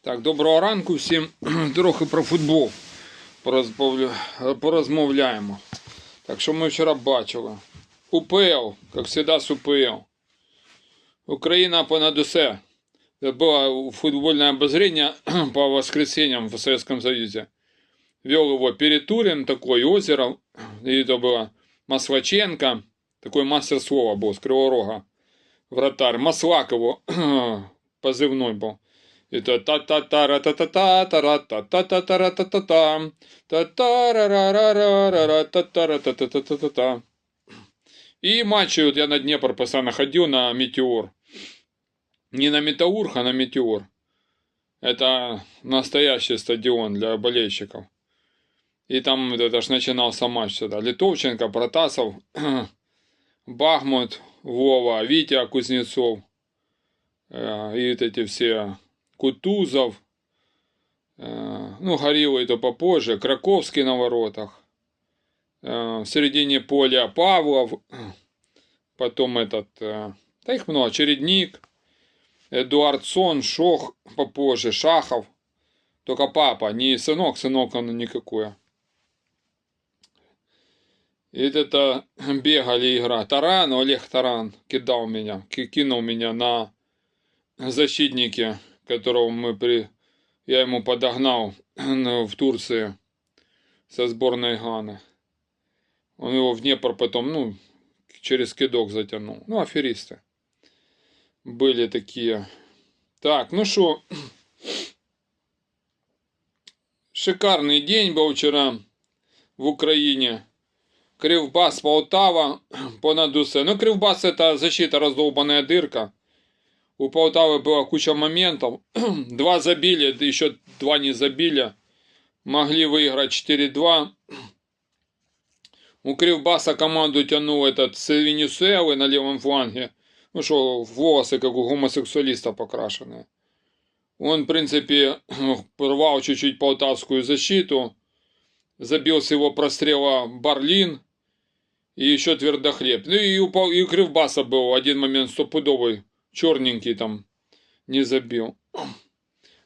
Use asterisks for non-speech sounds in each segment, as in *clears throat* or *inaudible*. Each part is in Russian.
Так, доброго ранку всім. *clears throat* Трохи про футбол порозмовля- порозмовляємо. Так, що ми вчора бачили? УПЛ, як завжди, з УПЛ. Україна понад усе. Это было футбольное обозрение *clears throat* по воскресеньям в Советском Союзе. Вел его Перетурин, такой Озеров, и это было Маслаченко, такой мастер слова был, с Кривого Рога, вратарь. Маслак его позывной был. Это та та та ра та та та та ра та та та та ра та та та та та ра ра ра ра ра ра та та ра та та та та та та И матчи, вот я на Днепр постоянно ходил на Метеор. Не на Метаурх, а на Метеор. Это настоящий стадион для болельщиков. И там это ж начинался матч сюда. Литовченко, Протасов, Бахмут, Вова, Витя Кузнецов. э, И вот эти все Кутузов. э, Ну, Горилый то попозже. Краковский на воротах. э, В середине поля Павлов. *clears throat* Потом этот... э, Да их много. Чередник. Эдуард Сон, Шох попозже. Шахов. Только папа, не сынок, сынок он никакой. И это *clears throat* бегали игра. Таран, Олег Таран кидал меня, ки- кинул меня на защитнике, которого мы при... Я ему подогнал *clears throat* в Турции со сборной Ганы. Он его в Днепр потом, ну, через кидок затянул. Ну, аферисты. Были такие. Так, ну что, *clears throat* шикарный день был вчера в Украине. Кривбас, Полтава, *clears throat* понад усе. Ну, Кривбас это защита раздолбанная дырка. У Полтавы была куча моментов. *clears throat* Два забили, еще два не забили. Могли выиграть 4-2. У Кривбаса команду тянул этот с Венесуэлы на левом фланге. Ну что, волосы как у гомосексуалиста покрашенные. Он, в принципе, *clears throat* порвал чуть-чуть полтавскую защиту. Забил с его прострела Барлин. И еще твердохлеб. Ну и у, и у Кривбаса был один момент стопудовый. Черненький там не забил.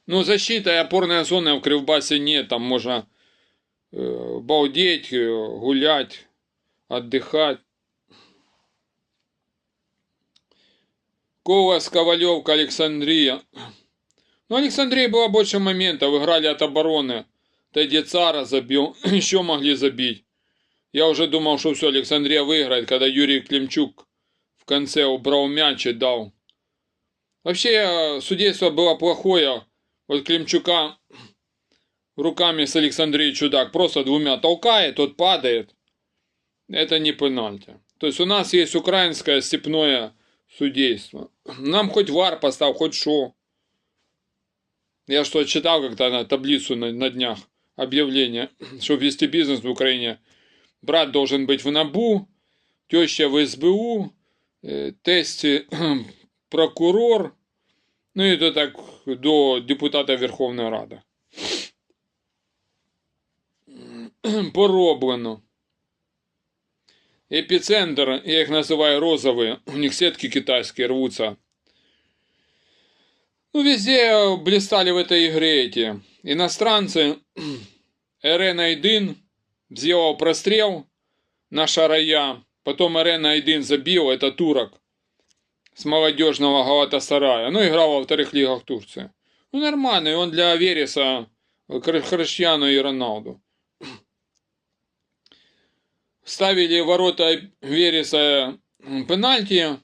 Ну, защита и опорная зона в Кривбасе нет. Там можно э, балдеть, э, гулять, отдыхать. Колос, Ковалевка, Александрия. Ну, Александрия было больше моментов. Играли от обороны. Тедди Цара забил. *coughs* Еще могли забить. Я уже думал, что все, Александрия выиграет, когда Юрий Климчук в конце убрал мяч и дал. Вообще, э, судейство было плохое. Вот Климчука руками с Александрией Чудак просто двумя толкает, тот падает. Это не пенальти. То есть у нас есть украинское степное судейство. Нам хоть вар поставь, хоть шо. Я что, читал как-то на таблицу на, на днях объявление, *clears throat* чтобы вести бизнес в Украине. Брат должен быть в НАБУ, теща в СБУ, э, тесте *clears throat* прокурор, ну и то так до депутата Верховної Ради. Пороблено. Эпицентр, я их называю розовые, у них сетки китайские рвутся. Ну, везде блистали в этой игре эти иностранцы. Эрен Айдин сделал прострел на Шарая. Потом Эрен Айдин забил, это турок с молодежного Галатасарая. Ну, играл во вторых лигах Турции. Ну, нормально, и он для Вереса, Хриштиану и Роналду. Ставили ворота Вереса пенальти.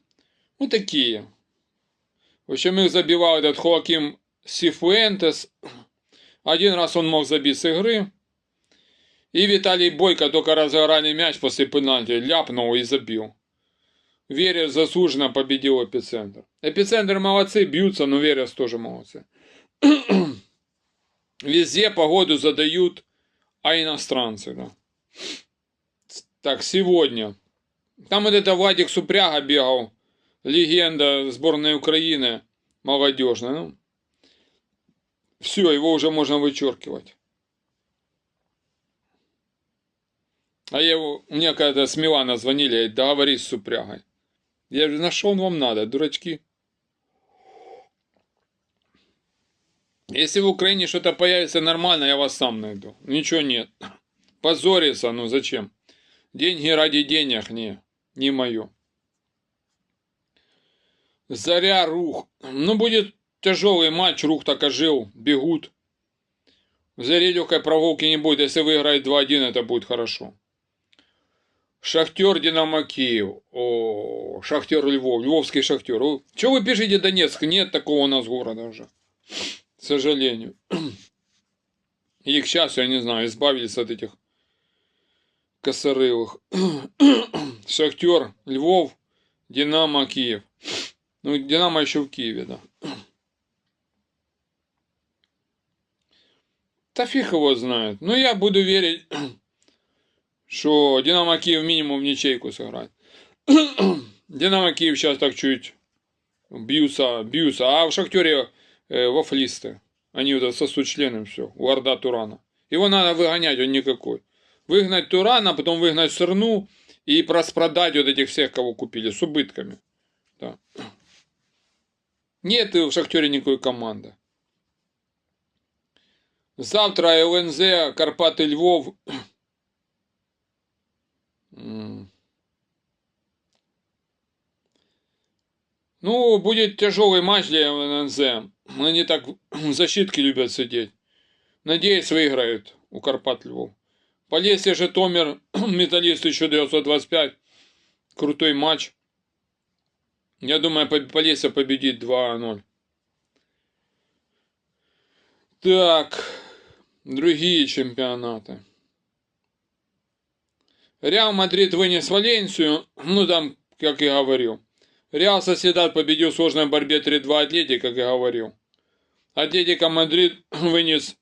Ну, такие. В общем, их забивал этот Хоаким Сифуэнтес. Один раз он мог забить с игры. И Виталий Бойко только разыграли мяч после пенальти, ляпнул и забил. Верес заслуженно победил эпицентр. Эпицентр молодцы, бьются, но Верес тоже молодцы. *clears throat* Везде погоду задают, а иностранцы, да. Так, сегодня. Там вот это Владик Супряга бегал, легенда сборной Украины, молодежная. Ну, все, его уже можно вычеркивать. А я его, мне когда-то с Милана звонили, договорись с Супрягой. Я говорю, на что он вам надо, дурачки? Если в Украине что-то появится нормально, я вас сам найду. Ничего нет. Позориться, ну зачем? Деньги ради денег, не, не мое. Заря, Рух. Ну, будет тяжелый матч, Рух так ожил, бегут. В Заре легкой прогулки не будет, если выиграет 2-1, это будет хорошо. Шахтер Динамо Киев. О, Шахтер Львов, Львовский Шахтер. Что вы пишете Донецк? Нет такого у нас города уже. К сожалению. *clears throat* Их сейчас, я не знаю, избавились от этих косорылых. *clears throat* Шахтер Львов, Динамо Киев. Ну, Динамо еще в Киеве, да. *clears throat* Да фиг его знает. Но я буду верить, что Динамо Киев минимум в ничейку сыграет. *clears throat* Динамо Киев сейчас так чуть бьются, бьются. А в Шахтере э, вафлисты. Они вот сосут членом все. У Орда Турана. Его надо выгонять, он никакой. Выгнать Турана, потом выгнать Сырну и распродать вот этих всех, кого купили, с убытками. Да. Нет в Шахтере никакой команды. Завтра ЛНЗ, Карпаты, Львов. Ну, будет тяжелый матч для ЛНЗ. Они так в защитке любят сидеть. Надеюсь, выиграют у Карпат Львов. Полесье Житомир, *clears throat* Металлист 1925. Крутой матч. Я думаю, Полесье победит 2-0. Так, другие чемпионаты. Реал Мадрид вынес Валенсию, ну там, как я говорил. Реал Соседат победил в сложной борьбе 3-2 Атлетик, как я говорил. Атлетика Мадрид *clears throat* вынес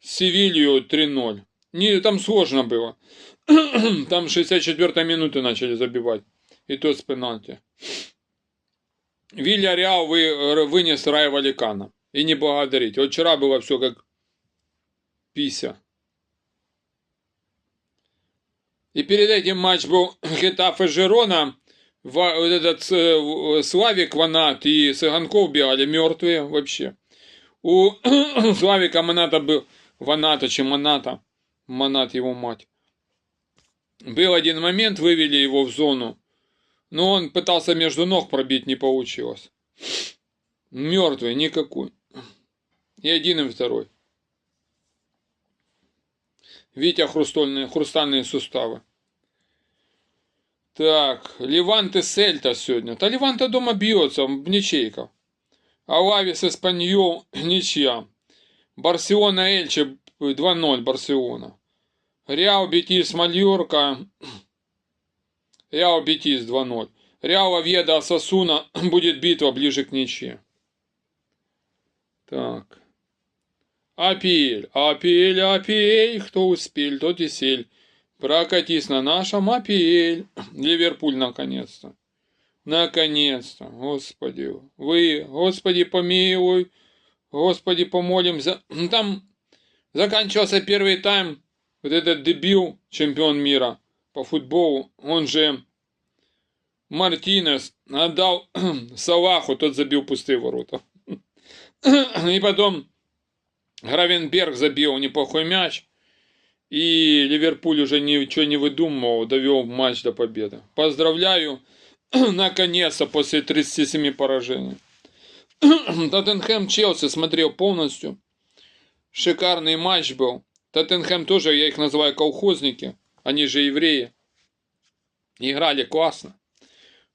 Севилью 3-0. Не, там сложно было. *clears throat* Там 64-й минуты начали забивать. И то с пенальти. Вилья Реал вы, вынес Рай Валикана. И не благодарить. Вот вчера было все как пися. И перед этим матч был *clears throat* Хетафе Жирона. Вот этот э, Славик Ванат и Сыганков бегали мертвые вообще. У *clears throat* Славика Маната был Ваната, чем Маната. Манат его мать. Был один момент, вывели его в зону. Но он пытался между ног пробить, не получилось. *sniffs* Мертвый, никакой. И один, и второй. Витя хрустальные, хрустальные суставы. Так, Леванте Сельта сегодня. Да Леванте дома бьется, в ничейках. Алавис Испаньол, *clears throat* ничья. Барселона Эльче 2-0 Барселона. Реал Бетис Мальорка. *clears throat* Реал Бетис 2-0. Реал Овьеда Сосуна *clears throat* будет битва ближе к ничье. Так. Апель, апель, апель, кто успел, тот и сель. Прокатись на нашем апель. *clears throat* Ливерпуль наконец-то. Наконец-то, Господи. Вы, Господи, помилуй. Господи, помолимся. *clears throat* Там заканчивался первый тайм. Вот этот дебил, чемпион мира по футболу, он же Мартинес отдал *clears throat* Салаху, тот забил пустые ворота. И потом Гравенберг забил неплохой мяч. И Ливерпуль уже ничего не выдумывал, довел матч до победы. Поздравляю, *clears throat* наконец-то, после 37 поражений. *clears throat* Тоттенхэм Челси смотрел полностью. Шикарный матч был. Тоттенхэм тоже, я их называю колхозники. Они же евреи. Играли классно.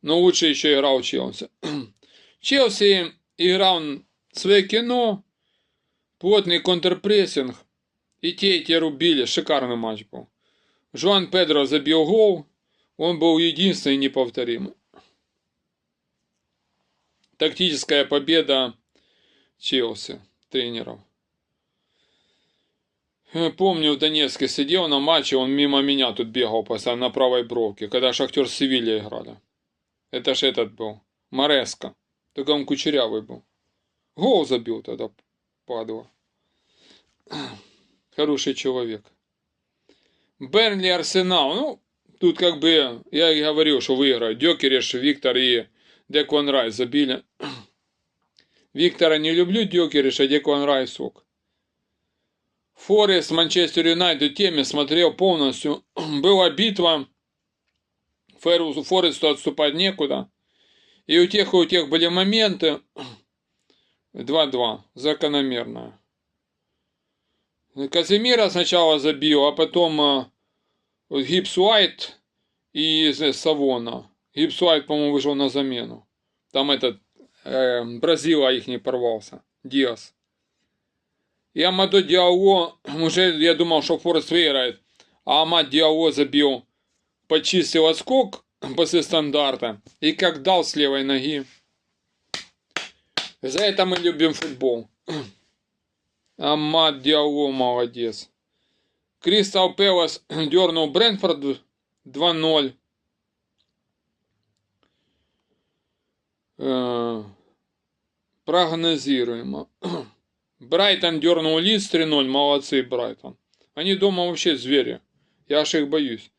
Но лучше еще играл Челси. *clears throat* Челси играл свое кино, плотный контрпрессинг. И те, и те рубили. Шикарный матч был. Жуан Педро забил гол. Он был единственный неповторимый. Тактическая победа Челси, тренеров. Помню, в Донецке сидел на матче, он мимо меня тут бегал постоянно на правой бровке, когда Шахтер с Севильей играли. Это ж этот был, Мореско. Только он кучерявый был. Гол забил тогда, падла. Хороший человек. Бернли Арсенал. Ну, тут как бы, я и говорил, что выиграют. Дёкереш, Виктор и Декон Рай забили. *clears throat* Виктора не люблю Дёкериша, Декон Райсок. Форест Манчестер Юнайтед теме смотрел полностью. *clears throat* Была битва. Феру- Форесту отступать некуда. И у тех, и у тех были моменты. *clears throat* 2-2. Закономерно. Казимира сначала забил, а потом Гипс Уайт и Савона. Гипс Уайт, по-моему, вышел на замену. Там этот э, Бразила их не порвался. Диас. И Амадо Диао, уже я думал, что Форест выиграет. А Амад Диао забил, почистил отскок после стандарта. И как дал с левой ноги. За это мы любим футбол. Амад Диао молодец. Кристал Пелос *clears throat* дернул Брентфорд 2-0. Э, Прогнозируемо. *clears throat* Брайтон дернул Лидс 3-0. Молодцы, Брайтон. Они дома вообще звери. Я аж их боюсь.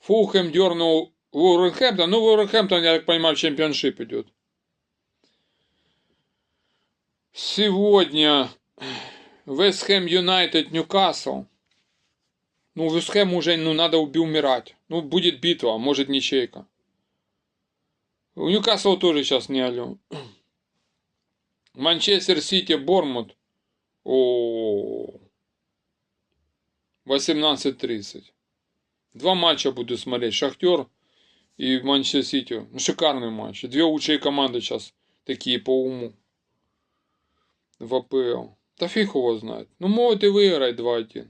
Фулхэм дернул Вулверхэмптон. Ну, Вулверхэмптон, я так понимаю, в чемпионшип идет. Сегодня Вест Хэм Юнайтед Ньюкасл. Ну, Вест Хэм уже, ну, надо уби- умирать. Ну, будет битва, а может ничейка. У Ньюкасл тоже сейчас не алё. Манчестер Сити Бормут. О. 18.30. Два матча буду смотреть. Шахтер и Манчестер Сити. Ну, шикарный матч. Две лучшие команды сейчас такие по уму. В АПЛ. Да фиг его знает. Ну, могут и выиграть 2-1.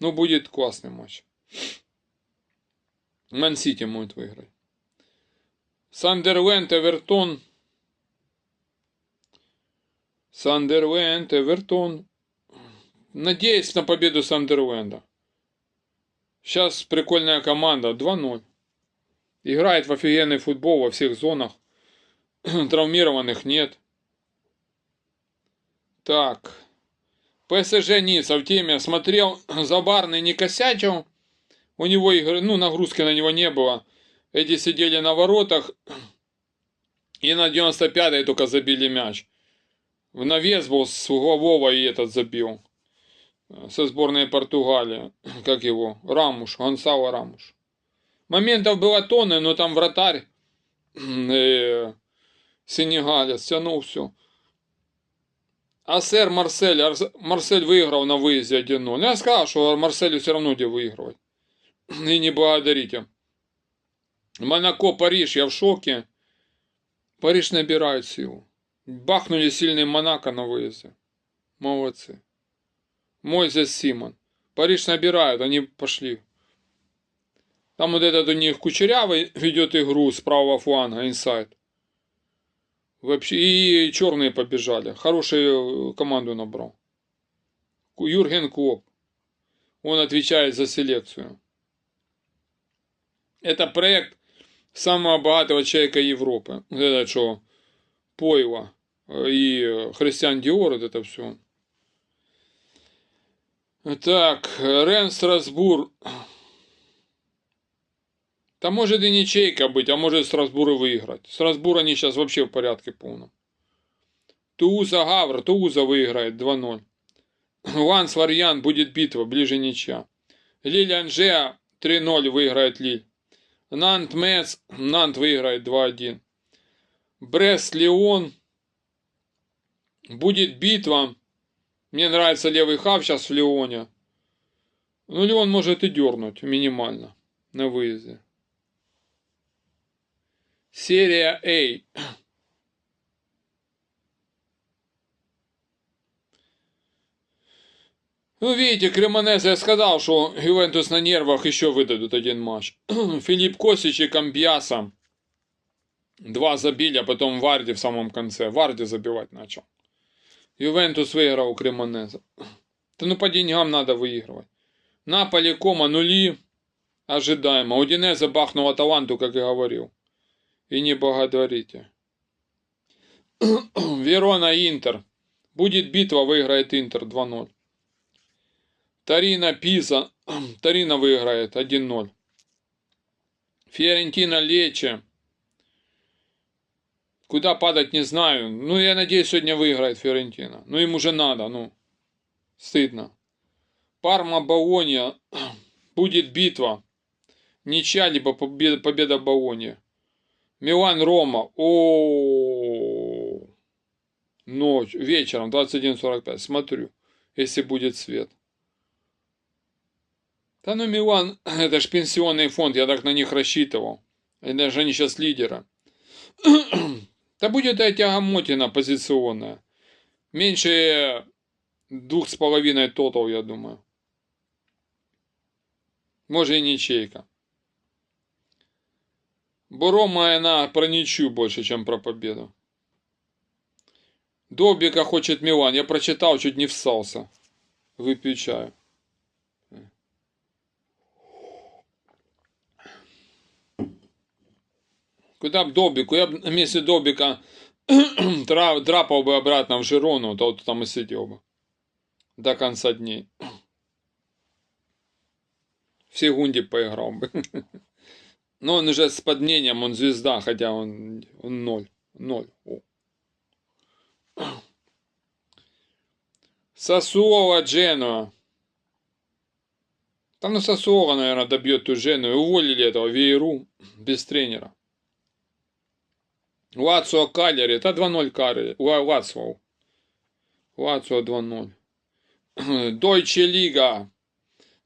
Ну, будет классный матч. Ман Сити может выиграть. Сандерленд, Эвертон. Сандерленд, Эвертон. Надеюсь на победу Сандерленда. Сейчас прикольная команда. 2-0. Играет в офигенный футбол во всех зонах. *clears throat* Травмированных нет. Так. ПСЖ Ницца в теме. Смотрел, *clears throat* Забарный не косячил. У него игры, ну, нагрузки на него не было. Эти сидели на воротах. *clears throat* И на 95-й только забили мяч. В навес был с углового и этот забил. Со сборной Португалии. *clears throat* Как его? Рамуш. Гонсало Рамуш. Моментов было тонны, но там вратарь э, Сенегалец тянул все. А сэр Марсель, Арс- Марсель выиграл на выезде 1-0. Ну, я сказал, что Марселю все равно где выигрывать. *clears throat* И не благодарите. Монако, Париж, я в шоке. Париж набирает силу. Бахнули сильный Монако на выезде. Молодцы. Мойзес Симон. Париж набирают, они пошли. Там вот этот у них Кучерявый ведет игру с правого фланга, инсайд. Вообще, и черные побежали. Хорошую команду набрал. Юрген Клоп. Он отвечает за селекцию. Это проект самого богатого человека Европы. Это что, Пойло и Христиан Диор, вот это все. Так, Рен Страсбур. Да может и ничейка быть, а может Страсбур и выиграть. Страсбур они сейчас вообще в порядке полном. Тууза Гавр, Тууза выиграет 2-0. Ланс Варьян будет битва, ближе ничья. Лиль Анжеа 3-0 выиграет Лиль. Нант Мец, *coughs* Нант выиграет 2-1. Брест Леон будет битва. Мне нравится левый хав сейчас в Леоне. Ну, Леон может и дернуть минимально на выезде. Серия А. Ну, видите, Кремонезе я сказал, что Ювентус на нервах еще выдадут один матч. *clears throat* Филипп Косич и Камбьяса. Два забили, а потом Варди в самом конце. Варди забивать начал. Ювентус выиграл у Кремонезе. *clears throat* Да ну по деньгам надо выигрывать. Наполи, Кома, нули. Ожидаемо. Удинезе бахнула таланту, как и говорил. И не благодарите. *clears throat* Верона, Интер. Будет битва, выиграет Интер 2-0. Тарина, Пиза. *clears throat* Тарина выиграет 1-0. Фиорентина, Лече. Куда падать, не знаю. Ну, я надеюсь, сегодня выиграет Фиорентина. Ну, им уже надо, ну. Стыдно. Парма, Болонья. *clears throat* Будет битва. Ничья, либо победа, победа Болонья. Милан, Рома. О, Ночь, вечером, 21.45. Смотрю, если будет свет. Да ну Милан, *clears throat* это ж пенсионный фонд, я так на них рассчитывал. Это же они сейчас лидеры. *clears throat* Да будет эта тягомотина позиционная. Меньше двух с половиной тотал, я думаю. Может и ничейка. Борома она про ничью больше, чем про победу. Добика хочет Милан. Я прочитал, чуть не всался. Выпью чаю. Куда б Добику? Я б на місці Добіка *clears throat* дра- драпав би обратно в Жирону, то от там і сидів би. До конца дней. *clears throat* В Сегунде поиграл бы. *laughs* Но он уже с поднением, он звезда, хотя он, он ноль. Ноль. О. Сосуола Дженуа. Там ну Сосуола, наверное, добьет ту Джену. И уволили этого Вейру без тренера. Лацио Калери. Это 2-0 Калери. Лацио. Лацио 2-0. Deutsche Liga.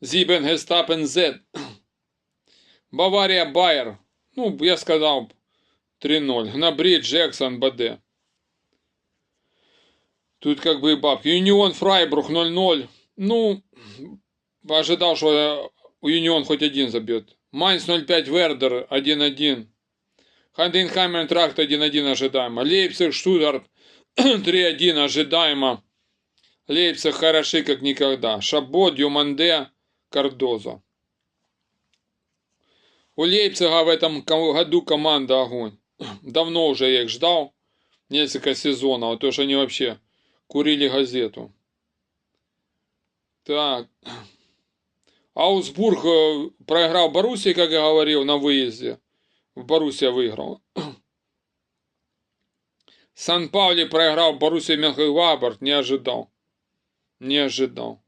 Зибен Гестапен Z. Бавария Байер. Ну, я сказал 3-0. Гнабри Джексон БД. Тут как бы и бабки. Юнион Фрайбург 0-0. Ну, ожидал, что Юнион хоть один забьет. Майнц 0-5 Вердер 1-1. Ханденхаймен Тракт 1-1 ожидаемо. Лейпциг Штутгарт *clears throat* 3-1 ожидаемо. Лейпциг хороши как никогда. Шабо, Дюманде, Кардоза. У Лейпцига в этом году команда огонь. *clears throat* Давно уже я их ждал. Несколько сезонов. А то, что они вообще курили газету. Так. *clears throat* Аусбург э, проиграл Боруссии, как я говорил, на выезде. В Боруссия выиграл. *clears throat* Сан-Паули проиграл Боруссия Мönchengladbach. Не ожидал. Не ожидал.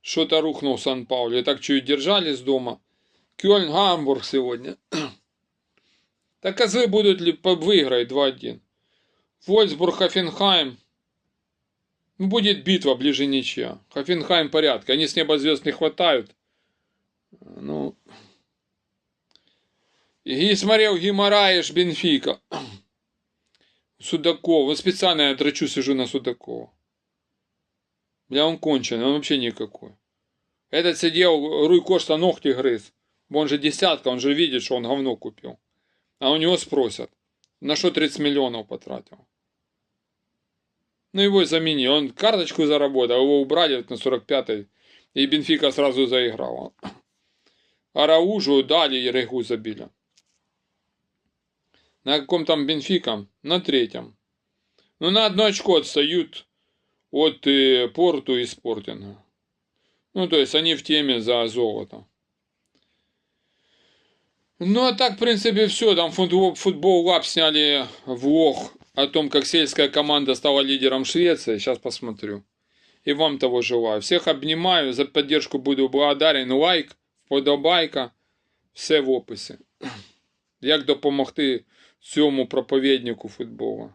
Что-то рухнул Сан-Паули. Так чуть держались дома. Кёльн, Гамбург сегодня. *clears throat* Так козлы будут ли выиграть 2-1. Вольсбург, Хофенхайм. Ну, Будет битва ближе ничья. Хофенхайм в порядке. Они с неба звезд не хватают. Ну. И смотрел Гимараеш Бенфика. *clears throat* Судаков. Вот специально я драчу, сижу на Судакова. Бля, он конченый, он вообще никакой. Этот сидел, Руй Кошта ногти грыз. Он же десятка, он же видит, что он говно купил. А у него спросят, на что 30 миллионов потратил. Ну его и замени. Он карточку заработал, его убрали на 45-й. И Бенфика сразу заиграла. А Раужу дали и Регу забили. На каком там Бенфика? На третьем. Ну на одно очко отстают от э, Порту и Спортинга. Ну то есть они в теме за золото. Ну, а так, в принципе, все. Там футбол, лап сняли влог о том, как сельская команда стала лидером Швеции. Сейчас посмотрю. И вам того желаю. Всех обнимаю. За поддержку буду благодарен. Лайк, вподобайка. Все в описі. *clears throat* Як допомогти цьому проповіднику футболу.